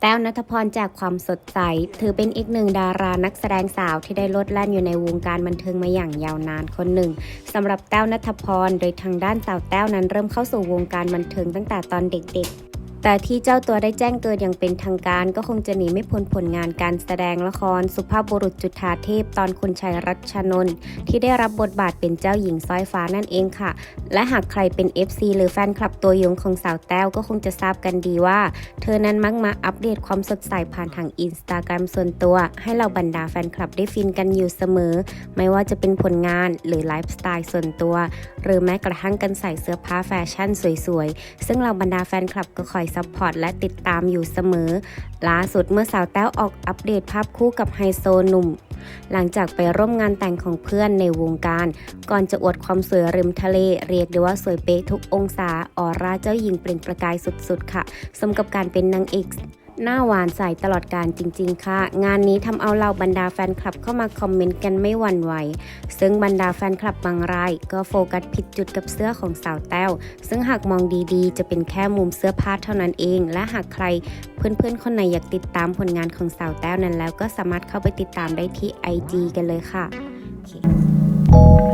แต้วนัทพรจากความสดใส ถือเป็นอีกหนึ่งดารานักแสดงสาวที่ได้ลดแล่นอยู่ในวงการบันเทิงมาอย่างยาวนานคนหนึ่งสำหรับแต้วนัทพร โดยทางด้านสาวแต้วนั้นเริ่มเข้าสู่วงการบันเทิงตั้งแต่ตอนเด็กๆ แต่ที่เจ้าตัวได้แจ้งเกิดอย่างเป็นทางการก็คงจะหนีไม่พ้นผลงานการแสดงละคร สุภาพบุรุษจุฑาเทพตอนคุณชัยรัชนนท์ที่ได้รับบทบาทเป็นเจ้าหญิงสร้อยฟ้านั่นเองค่ะ และหากใครเป็น FC หรือแฟนคลับตัวยงของสาวแต้วก็คงจะทราบกันดีว่า เธอนั้นมักมาอัปเดตความสดใสผ่านทางอินสตาแกรมส่วนตัว ให้เราบรรดาแฟนคลับได้ฟินกันอยู่เสมอ ไม่ว่าจะเป็นผลงานหรือไลฟ์สไตล์ส่วนตัว หรือแม้กระทั่งการใส่เสื้อผ้าแฟชั่นสวยๆซึ่งเราบรรดาแฟนคลับก็คอยซัพพอร์ตและติดตามอยู่เสมอ ล่าสุดเมื่อสาวแต้วออกอัปเดตภาพคู่กับไฮโซหนุ่ม หลังจากไปร่วมงานแต่งของเพื่อนในวงการ ก่อนจะอวดความสวยริมทะเล เรียกได้ว่าสวยเป๊ะทุกองศาออร่าเจ้าหญิงเปล่งประกายสุดๆค่ะ สมกับการเป็นนางเอก หน้าหวานใสตลอดการจริง ๆ ค่ะ งานนี้ทำเอาเหล่าบรรดาแฟนคลับเข้ามาคอมเมนต์กันไม่หวั่นไหว ซึ่งบรรดาแฟนคลับบางราย ก็โฟกัสผิดจุดกับเสื้อของสาวแต้ว ซึ่งหากมองดีๆ จะเป็นแค่มุมเสื้อผ้าเท่านั้นเอง และหากใครเพื่อนๆ คนไหนอยากติดตามผลงานของสาวแต้วนั้นแล้วก็สามารถเข้าไปติดตามได้ที่ IG กันเลยค่ะโอเค